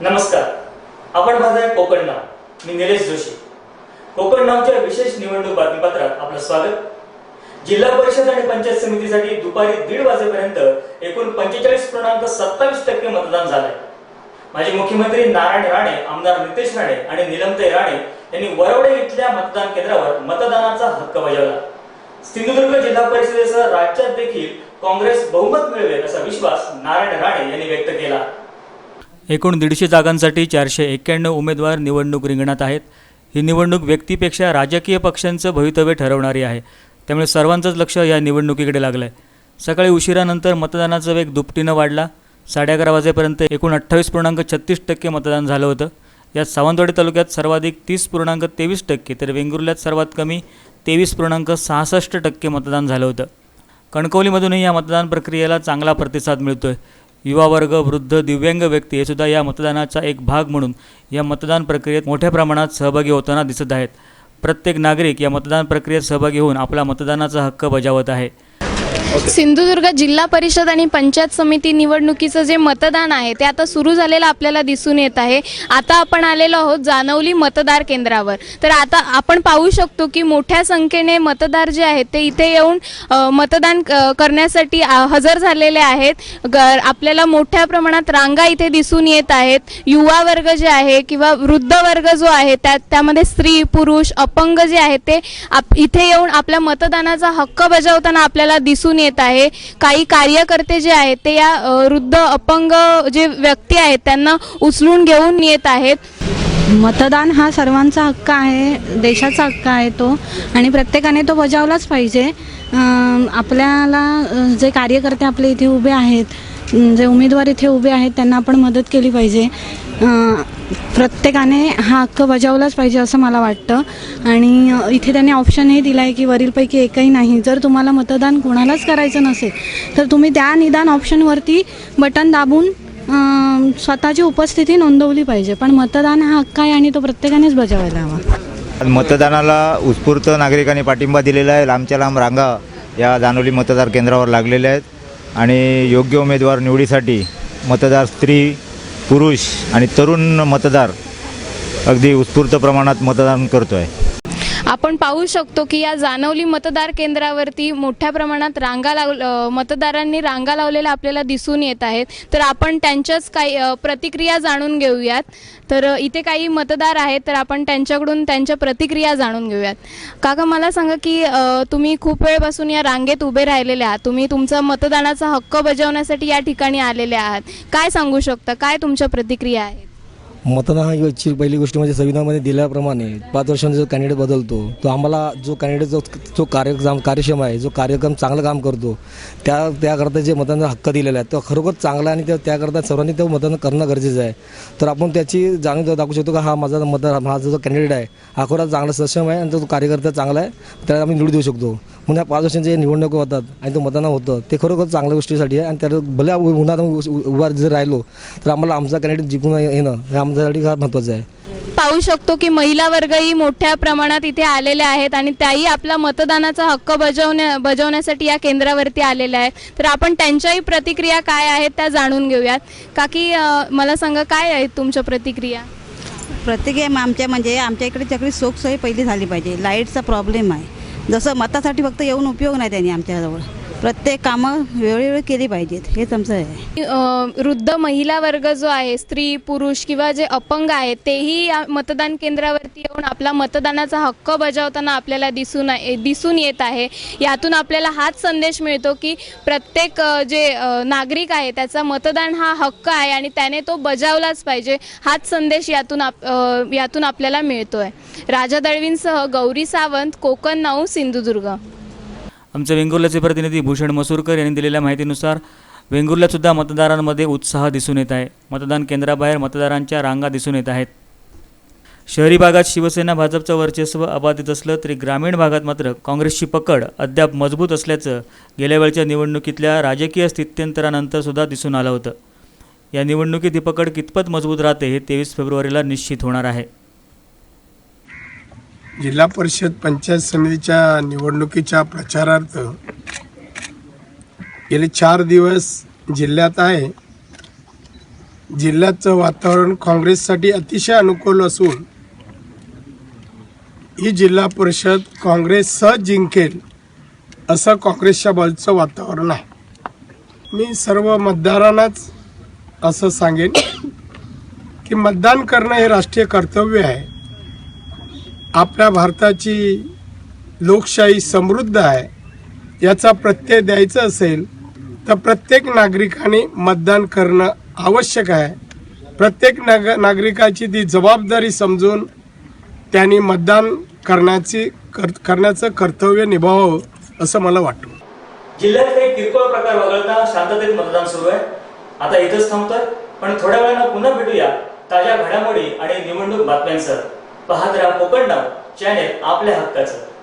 नमस्कार. आपण पाहताय कोकण नाव. मी निलेश जोशी. कोकण नावच्या विशेष निवडणूक बातमीपत्रात आपलं स्वागत. जिल्हा परिषद आणि पंचायत समितीसाठी दुपारी दीड वाजेपर्यंत एकूण पंचेचाळीस पूर्णांक सत्तावीस टक्के मतदान झालंय. माजी मुख्यमंत्री नारायण राणे आमदार नितेश राणे आणि निलमताई राणे यांनी वरवडे इथल्या मतदान केंद्रावर मतदानाचा हक्क बजावला. सिंधुदुर्ग जिल्हा परिषदेसह राज्यात देखील काँग्रेस बहुमत मिळवेल असा विश्वास नारायण राणे यांनी व्यक्त केला. एकूण दीडशे जागांसाठी चारशे एक्क्याण्णव उमेदवार निवडणूक रिंगणात आहेत. ही निवडणूक व्यक्तीपेक्षा राजकीय पक्षांचं भवितव्य ठरवणारी आहे. त्यामुळे सर्वांचंच लक्ष या निवडणुकीकडे लागलं आहे सकाळी उशिरानंतर मतदानाचा वेग दुपटीनं वाढला. साडे अकरा वाजेपर्यंत एकूण अठ्ठावीस पूर्णांक छत्तीस टक्के मतदान झालं होतं. यात सावंतवाडी तालुक्यात सर्वाधिक तीस पूर्णांक तेवीस टक्के तर वेंगुर्ल्यात सर्वात कमी तेवीस पूर्णांक सहासष्ट टक्के मतदान झालं होतं. कणकवलीमधूनही या मतदान प्रक्रियेला चांगला प्रतिसाद मिळतो आहे युवा वर्ग वृद्ध दिव्यांग व्यक्ती हे सुद्धा या मतदानाचा एक भाग म्हणून या मतदान प्रक्रियेत मोठ्या प्रमाणात सहभागी होताना दिसत आहेत. प्रत्येक नागरिक या मतदान प्रक्रियेत सहभागी होऊन आपला मतदानाचा हक्क बजावत आहे. सिंधुदुर्ग जिल्हा परिषद आणि पंचायत समिती निवडणुकीचं जे मतदान आहे ते आता सुरू झालेलं आपल्याला दिसून येत आहे. आता आपण आलेलो आहोत जानवली मतदार केंद्रावर. तर आता आपण पाहू शकतो की मोठ्या संख्येने मतदार जे आहेत ते इथे येऊन मतदान करण्यासाठी हजर झालेले आहेत. आपल्याला मोठ्या प्रमाणात रांगा इथे दिसून येत आहेत. युवा वर्ग जे आहे किंवा वृद्ध वर्ग जो आहे त्या त्यामध्ये स्त्री पुरुष अपंग जे आहेत ते आप इथे येऊन आपल्या मतदानाचा हक्क बजावताना आपल्याला दिसून येत आहे काही कार्यकर्ते जे आहेत ते या वृद्ध अपंग जे व्यक्ती आहेत त्यांना उचलून घेऊन येत आहेत. मतदान हा सर्वांचा हक्क आहे देशाचा हक्क आहे तो आणि प्रत्येकाने तो बजावलाच पाहिजे. आपल्याला जे कार्यकर्ते आपले इथे उभे आहेत जे उमेदवार इथे उभे आहेत त्यांना आपण मदत केली पाहिजे. प्रत्येकाने हा हक्क बजावलाच पाहिजे असं मला वाटतं. आणि इथे त्यांनी ऑप्शनही दिला दिलं आहे की वरीलपैकी एकही नाही. जर तुम्हाला मतदान कोणालाच करायचं नसेल तर तुम्ही त्या निदान ऑप्शनवरती बटन दाबून स्वतःची उपस्थिती नोंदवली पाहिजे. पण मतदान हा हक्क आहे आणि तो प्रत्येकानेच बजावायला हवा. मतदानाला उत्स्फूर्त नागरिकांनी पाठिंबा दिलेला आहे. लांबच्या लांब रांगा या जानोली मतदार केंद्रावर लागलेल्या आहेत. आणि योग्य उमेदवार निवडीसाठी मतदार स्त्री पुरुष आणि तरुण मतदार अगदी उत्स्फूर्त प्रमाणात मतदान करतो आहे आपण पाहू शकतो की या जानवली मतदार केंद्रावरती मोठ्या प्रमाणात रांगा लाव मतदारांनी रांगा लावलेल्या आपल्याला दिसून येत आहेत. तर आपण त्यांच्याच काही प्रतिक्रिया जाणून घेऊयात. तर इथे काही मतदार आहेत तर आपण त्यांच्याकडून त्यांच्या प्रतिक्रिया जाणून घेऊयात. काका मला सांगा की तुम्ही खूप वेळपासून या रांगेत उभे राहिलेले आहात. तुम्ही तुमचा मतदानाचा हक्क बजावण्यासाठी या ठिकाणी आलेले आहात. काय सांगू शकता? काय तुमच्या प्रतिक्रिया आहेत? मतदान ही याची पहिली गोष्ट म्हणजे संविधानामध्ये दिल्याप्रमाणे पाच वर्षांचा जो कॅन्डिडेट बदलतो तो आम्हाला जो कॅन्डिडेट जो जो कार्यक्रम कार्यक्षम आहे जो कार्यक्रम चांगलं काम करतो त्या त्याकरता जे मतदानाचा हक्क दिलेला आहे तो खरोखर चांगला आहे आणि त्या त्याकरता सर्वांनी ते मतदान करणं गरजेचं आहे तर आपण त्याची जाणीव दाखवू शकतो का हा माझा मतदार माझा जो कॅन्डिडेट आहे हा खरोखर चांगला सक्षम आहे आणि तो कार्यकर्ता चांगला आहे त्याला आम्ही निवड देऊ शकतो म्हणून या पाच वर्षांचे जे निवडणुका होतात आणि तो मतदान होतं ते खरोखर चांगल्या गोष्टीसाठी आहे आणि त्याला भले उन्हात आम्ही उभा जर राहिलो तर आम्हाला आमचा कॅन्डिडेट जिंकून येणं हे आम फार महत्त्वाचं आहे. पाहू शकतो की महिला वर्गही मोठ्या प्रमाणात इथे आलेल्या आहेत आणि त्याही आपला मतदानाचा हक्क बजावण्या बजावण्यासाठी या केंद्रावरती आलेल्या आहेत. तर आपण त्यांच्याही प्रतिक्रिया काय आहेत त्या जाणून घेऊयात. काकी अं, मला सांगा काय आहेत तुमच्या प्रतिक्रिया? प्रत्येक मग आमच्या म्हणजे आमच्या इकडे सगळी सोयी पहिली झाली पाहिजे. लाईटचा प्रॉब्लेम आहे. जसं मतासाठी फक्त येऊन उपयोग नाही त्यांनी आमच्याजवळ. प्रत्येक कामं वेळोवेळी केली पाहिजेत हेच आमचं आहे वृद्ध महिला वर्ग जो आहे स्त्री पुरुष किंवा जे अपंग आहेत तेही या मतदान केंद्रावरती येऊन आपला मतदानाचा हक्क बजावताना आपल्याला दिसून आहे- दिसून येत आहे. यातून आपल्याला हाच संदेश मिळतो की प्रत्येक जे नागरिक आहे त्याचा मतदान हा हक्क आहे आणि त्याने तो बजावलाच पाहिजे हाच संदेश यातून आप यातून आपल्याला मिळतो आहे राजा दळवींसह गौरी सावंत कोकण नाऊ सिंधुदुर्ग. आमचे वेंगुर्ल्याचे प्रतिनिधी भूषण मसूरकर यांनी दिलेल्या माहितीनुसार वेंगुर्ल्यातसुद्धा मतदारांमध्ये उत्साह दिसून येत आहे. मतदान केंद्राबाहेर मतदारांच्या रांगा दिसून येत आहेत. शहरी भागात शिवसेना भाजपचं वर्चस्व अबाधित असलं तरी ग्रामीण भागात मात्र काँग्रेसची पकड अद्याप मजबूत असल्याचं गेल्या वेळच्या निवडणुकीतल्या राजकीय स्थित्यंतरानंतरसुद्धा दिसून आलं होतं. या निवडणुकीत ही पकड कितपत मजबूत राहते हे तेवीस फेब्रुवारीला निश्चित होणार आहे. जिल्हा परिषद पंचायत समितीच्या निवडणुकीच्या प्रचारार्थ गेले चार दिवस जिल्ह्यात आहे. जिल्ह्याचं वातावरण काँग्रेससाठी अतिशय अनुकूल असून ही जिल्हा परिषद काँग्रेस सहज जिंकेल असं काँग्रेसच्या बाजूचं वातावरण आहे. मी सर्व मतदारांनाच असं सांगेन की मतदान करणं हे राष्ट्रीय कर्तव्य आहे. आपल्या भारताची लोकशाही समृद्ध आहे याचा प्रत्यय द्यायचा असेल तर प्रत्येक नागरिकाने मतदान करणं आवश्यक आहे. प्रत्येक नाग नागरिकाची ती जबाबदारी समजून त्यांनी मतदान करण्याची कर करण्याचं कर्तव्य निभावावं असं मला वाटतं. जिल्ह्यात काही किरकोळ प्रकार वगळता शांततेत मतदान सुरू आहे. आता इथंच थांबतोय पण थोड्या वेळानं पुन्हा भेटूया ताज्या घडामोडी आणि निवडणूक बातम्यांसह. पाहत राहा कोकण नाव चॅनेल आपल्या हक्काचं.